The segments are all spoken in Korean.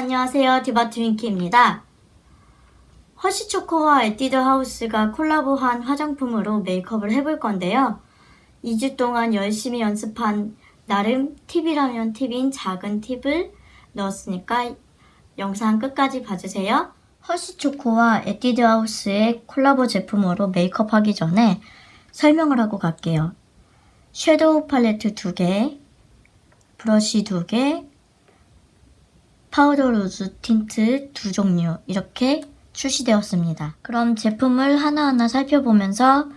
안녕하세요. 디바 트윙키입니다. 허쉬초코와 에뛰드 하우스가 콜라보한 화장품으로 메이크업을 해볼 건데요. 2주 동안 열심히 연습한 나름 팁이라면 팁인 작은 팁을 넣었으니까 영상 끝까지 봐주세요. 허쉬초코와 에뛰드 하우스의 콜라보 제품으로 메이크업 하기 전에 설명을 하고 갈게요. 섀도우 팔레트 2개, 브러쉬 2개, 파우더 로즈 틴트 두 종류 이렇게 출시되었습니다. 그럼 제품을 하나하나 살펴보면서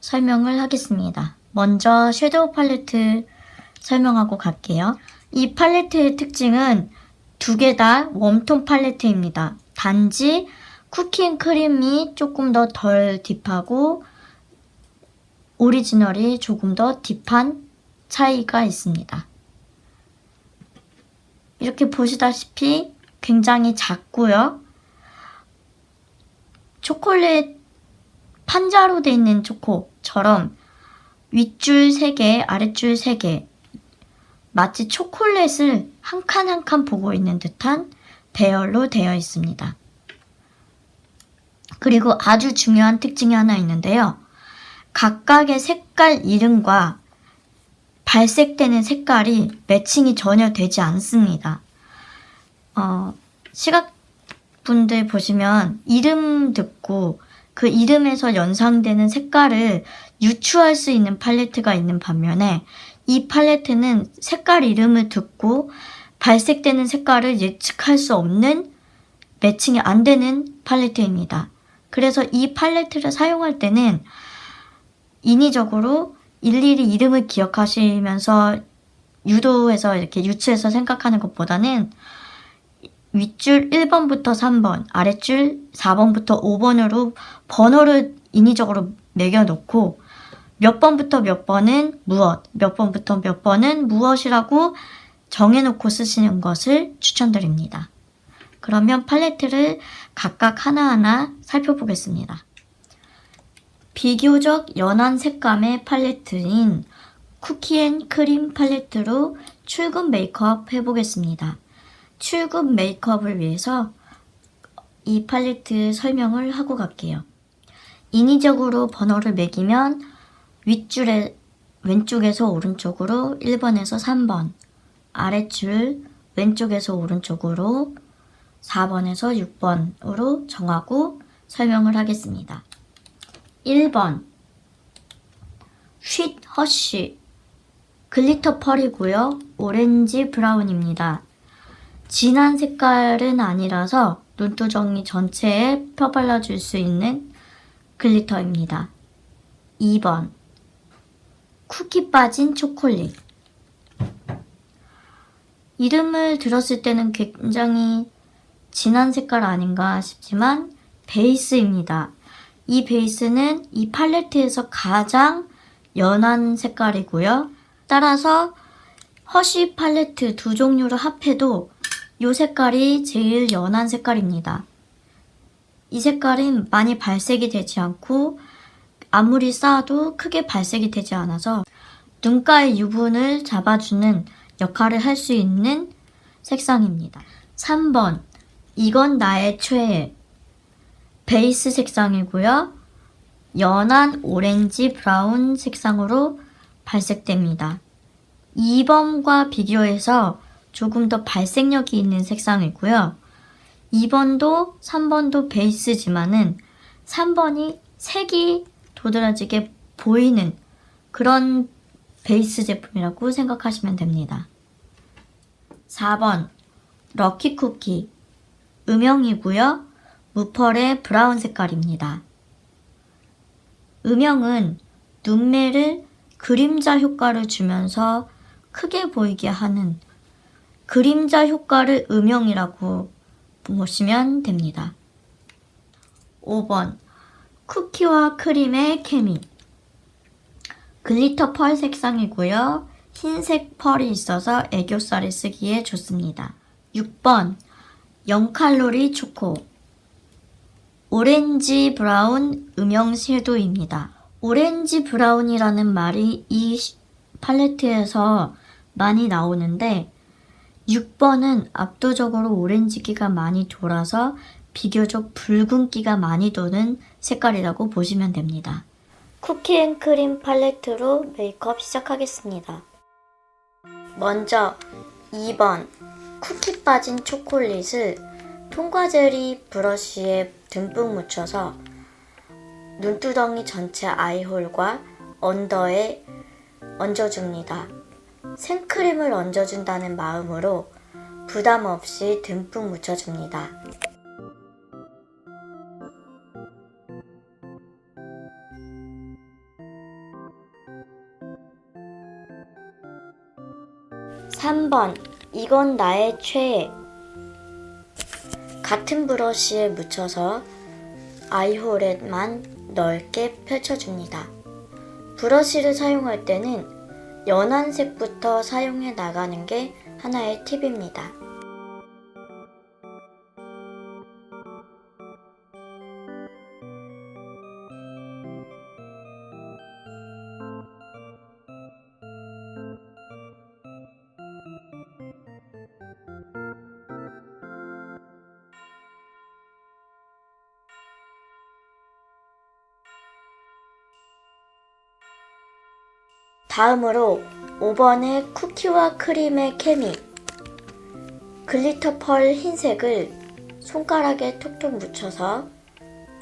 설명을 하겠습니다. 먼저 섀도우 팔레트 설명하고 갈게요. 이 팔레트의 특징은 두 개 다 웜톤 팔레트입니다. 단지 쿠키앤크림이 조금 더 덜 딥하고 오리지널이 조금 더 딥한 차이가 있습니다. 이렇게 보시다시피 굉장히 작고요. 초콜릿 판자로 돼 있는 초코처럼 윗줄 3개, 아랫줄 3개 마치 초콜릿을 한 칸 한 칸 보고 있는 듯한 배열로 되어 있습니다. 그리고 아주 중요한 특징이 하나 있는데요. 각각의 색깔 이름과 발색되는 색깔이 매칭이 전혀 되지 않습니다. 어, 시각분들 보시면 이름 듣고 그 이름에서 연상되는 색깔을 유추할 수 있는 팔레트가 있는 반면에 이 팔레트는 색깔 이름을 듣고 발색되는 색깔을 예측할 수 없는 매칭이 안 되는 팔레트입니다. 그래서 이 팔레트를 사용할 때는 인위적으로 일일이 이름을 기억하시면서 유도해서 이렇게 유추해서 생각하는 것보다는 윗줄 1번부터 3번, 아랫줄 4번부터 5번으로 번호를 인위적으로 매겨놓고 몇 번부터 몇 번은 무엇, 몇 번부터 몇 번은 무엇이라고 정해놓고 쓰시는 것을 추천드립니다. 그러면 팔레트를 각각 하나하나 살펴보겠습니다. 비교적 연한 색감의 팔레트인 쿠키앤크림 팔레트로 출근 메이크업 해보겠습니다. 출근 메이크업을 위해서 이 팔레트 설명을 하고 갈게요. 인위적으로 번호를 매기면 윗줄에 왼쪽에서 오른쪽으로 1번에서 3번, 아랫줄 왼쪽에서 오른쪽으로 4번에서 6번으로 정하고 설명을 하겠습니다. 1번 쉿 허쉬 글리터 펄이고요. 오렌지 브라운입니다. 진한 색깔은 아니라서 눈두덩이 전체에 펴발라줄 수 있는 글리터입니다. 2번 쿠키 빠진 초콜릿 이름을 들었을 때는 굉장히 진한 색깔 아닌가 싶지만 베이스입니다. 이 베이스는 이 팔레트에서 가장 연한 색깔이고요. 따라서 허쉬 팔레트 두 종류를 합해도 이 색깔이 제일 연한 색깔입니다. 이 색깔은 많이 발색이 되지 않고 아무리 쌓아도 크게 발색이 되지 않아서 눈가의 유분을 잡아주는 역할을 할 수 있는 색상입니다. 3번 이건 나의 최애 베이스 색상이고요. 연한 오렌지 브라운 색상으로 발색됩니다. 2번과 비교해서 조금 더 발색력이 있는 색상이고요. 2번도 3번도 베이스지만은 3번이 색이 도드라지게 보이는 그런 베이스 제품이라고 생각하시면 됩니다. 4번 럭키 쿠키 음영이고요. 무펄의 브라운 색깔입니다. 음영은 눈매를 그림자 효과를 주면서 크게 보이게 하는 그림자 효과를 음영이라고 보시면 됩니다. 5번 쿠키와 크림의 케미 글리터 펄 색상이고요. 흰색 펄이 있어서 애교살을 쓰기에 좋습니다. 6번 0칼로리 초코 오렌지 브라운 음영 섀도우입니다. 오렌지 브라운이라는 말이 이 팔레트에서 많이 나오는데 6번은 압도적으로 오렌지기가 많이 돌아서 비교적 붉은기가 많이 도는 색깔이라고 보시면 됩니다. 쿠키앤크림 팔레트로 메이크업 시작하겠습니다. 먼저 2번 쿠키 빠진 초콜릿을 통과제리 브러쉬에 듬뿍 묻혀서 눈두덩이 전체 아이홀과 언더에 얹어줍니다. 생크림을 얹어준다는 마음으로 부담 없이 듬뿍 묻혀줍니다. (3번) 이건 나의 최애 같은 브러쉬에 묻혀서 아이홀에만 넓게 펼쳐줍니다. 브러쉬를 사용할 때는 연한 색부터 사용해 나가는 게 하나의 팁입니다. 다음으로 5번의 쿠키와 크림의 케미 글리터 펄 흰색을 손가락에 톡톡 묻혀서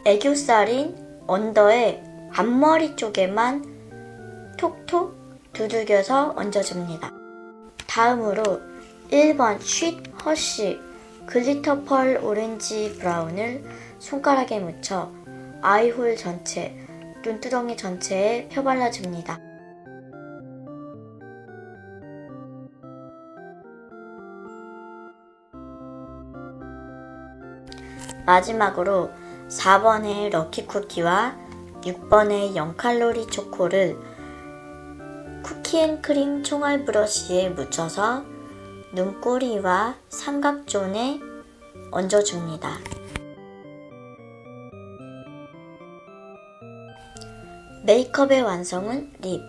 애교살인 언더의 앞머리 쪽에만 톡톡 두들겨서 얹어줍니다. 다음으로 1번 쉿 허쉬 글리터 펄 오렌지 브라운을 손가락에 묻혀 아이홀 전체, 눈두덩이 전체에 펴발라줍니다. 마지막으로 4번의 럭키 쿠키와 6번의 0칼로리 초코를 쿠키앤크림 총알 브러쉬에 묻혀서 눈꼬리와 삼각존에 얹어줍니다. 메이크업의 완성은 립.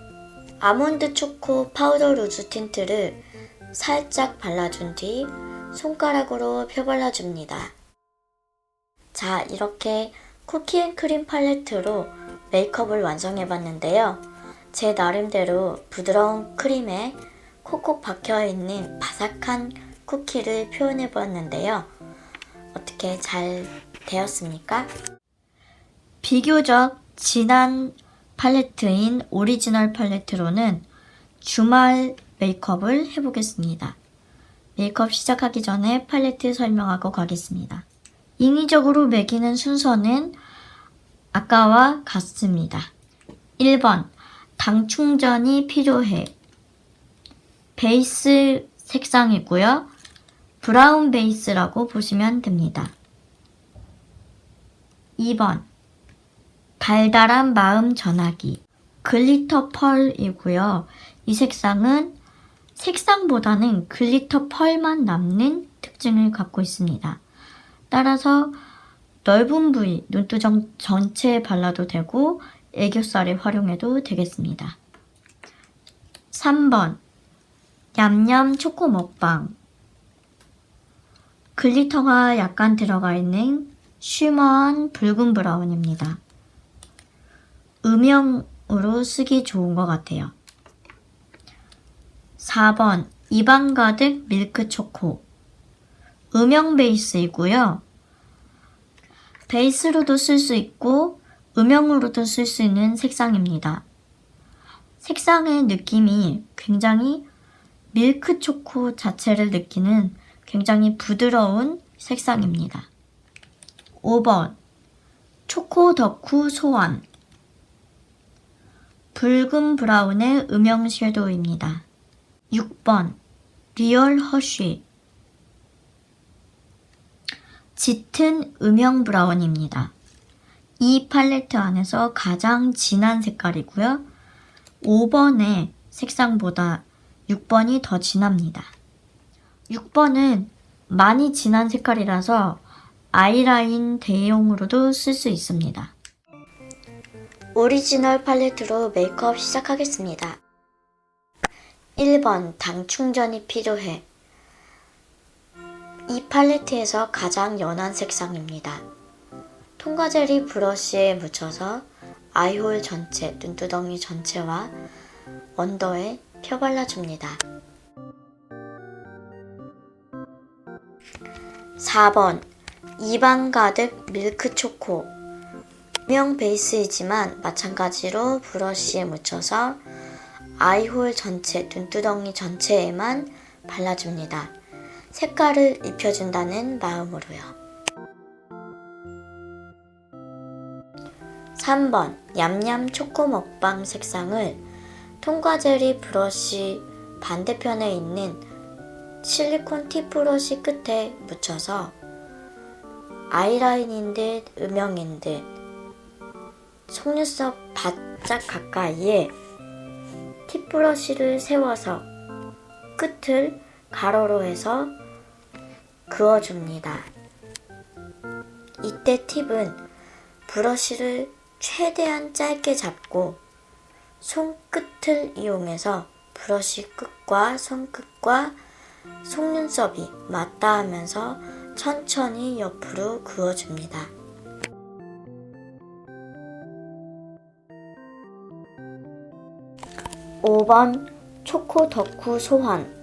아몬드 초코 파우더 루즈 틴트를 살짝 발라준 뒤 손가락으로 펴발라줍니다. 자, 이렇게 쿠키앤크림 팔레트로 메이크업을 완성해봤는데요. 제 나름대로 부드러운 크림에 콕콕 박혀있는 바삭한 쿠키를 표현해보았는데요. 어떻게 잘 되었습니까? 비교적 진한 팔레트인 오리지널 팔레트로는 주말 메이크업을 해보겠습니다. 메이크업 시작하기 전에 팔레트 설명하고 가겠습니다. 인위적으로 매기는 순서는 아까와 같습니다. 1번 당 충전이 필요해. 베이스 색상이고요. 브라운 베이스라고 보시면 됩니다. 2번 달달한 마음 전하기. 글리터 펄이고요. 이 색상은 색상보다는 글리터 펄만 남는 특징을 갖고 있습니다. 따라서 넓은 부위, 눈두정 전체에 발라도 되고 애교살에 활용해도 되겠습니다. 3번 냠냠 초코 먹방 글리터가 약간 들어가 있는 쉬머한 붉은 브라운입니다. 음영으로 쓰기 좋은 것 같아요. 4번 입안 가득 밀크 초코 음영 베이스이고요. 베이스로도 쓸 수 있고 음영으로도 쓸 수 있는 색상입니다. 색상의 느낌이 굉장히 밀크 초코 자체를 느끼는 굉장히 부드러운 색상입니다. 5번 초코 덕후 소환 붉은 브라운의 음영 섀도우입니다. 6번 리얼 허쉬 짙은 음영 브라운입니다. 이 팔레트 안에서 가장 진한 색깔이고요. 5번의 색상보다 6번이 더 진합니다. 6번은 많이 진한 색깔이라서 아이라인 대용으로도 쓸 수 있습니다. 오리지널 팔레트로 메이크업 시작하겠습니다. 1번 당 충전이 필요해. 이 팔레트에서 가장 연한 색상입니다. 통과젤리 브러쉬에 묻혀서 아이홀 전체, 눈두덩이 전체와 언더에 펴발라줍니다. 4번 입안 가득 밀크 초코 명 베이스이지만 마찬가지로 브러쉬에 묻혀서 아이홀 전체, 눈두덩이 전체에만 발라줍니다. 색깔을 입혀준다는 마음으로요. 3번 얌얌 초코 먹방 색상을 통과제리 브러쉬 반대편에 있는 실리콘 팁 브러쉬 끝에 묻혀서 아이라인인 듯 음영인 듯 속눈썹 바짝 가까이에 팁 브러쉬를 세워서 끝을 가로로 해서 그어줍니다. 이때 팁은 브러쉬를 최대한 짧게 잡고 손끝을 이용해서 브러쉬 끝과 손끝과 속눈썹이 맞닿 하면서 천천히 옆으로 그어줍니다. 5번 초코 덕후 소환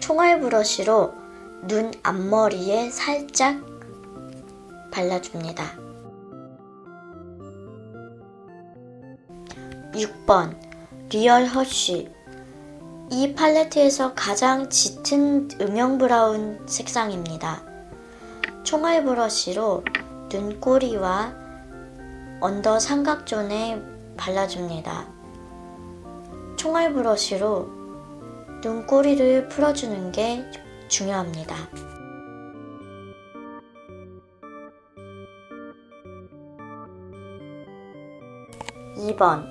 총알 브러쉬로 눈 앞머리에 살짝 발라줍니다. 6번 리얼 허쉬 이 팔레트에서 가장 짙은 음영 브라운 색상입니다. 총알 브러쉬로 눈꼬리와 언더 삼각존에 발라줍니다. 총알 브러쉬로 눈꼬리를 풀어주는 게 중요합니다. (2번)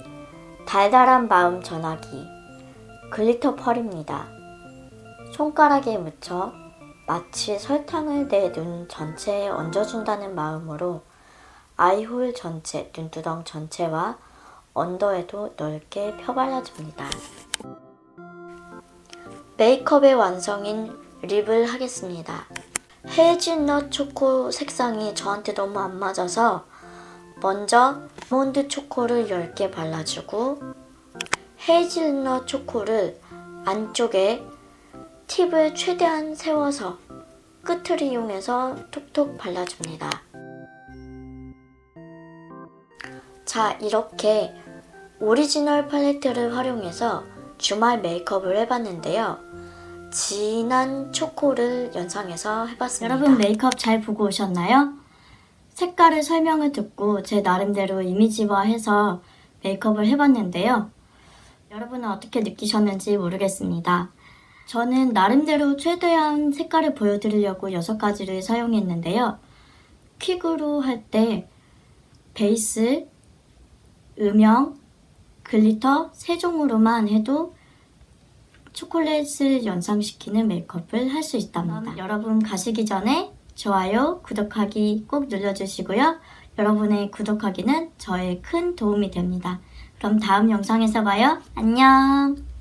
달달한 마음 전화기 글리터 펄입니다. 손가락에 묻혀 마치 설탕을 내 눈 전체에 얹어준다는 마음으로 아이홀 전체, 눈두덩 전체와 언더에도 넓게 펴발라줍니다. 메이크업의 완성인 립을 하겠습니다. 헤이즐넛 초코 색상이 저한테 너무 안 맞아서 먼저 아몬드 초코를 10개 발라주고 헤이즐넛 초코를 안쪽에 팁을 최대한 세워서 끝을 이용해서 톡톡 발라줍니다. 자, 이렇게 오리지널 팔레트를 활용해서 주말 메이크업을 해봤는데요. 진한 초코를 연상해서 해봤습니다. 여러분 메이크업 잘 보고 오셨나요? 색깔을 설명을 듣고 제 나름대로 이미지화해서 메이크업을 해봤는데요. 여러분은 어떻게 느끼셨는지 모르겠습니다. 저는 나름대로 최대한 색깔을 보여드리려고 6가지를 사용했는데요. 퀵으로 할 때 베이스, 음영, 글리터 세 종으로만 해도 초콜릿을 연상시키는 메이크업을 할 수 있답니다. 여러분 가시기 전에 좋아요, 구독하기 꼭 눌러주시고요. 여러분의 구독하기는 저의 큰 도움이 됩니다. 그럼 다음 영상에서 봐요. 안녕!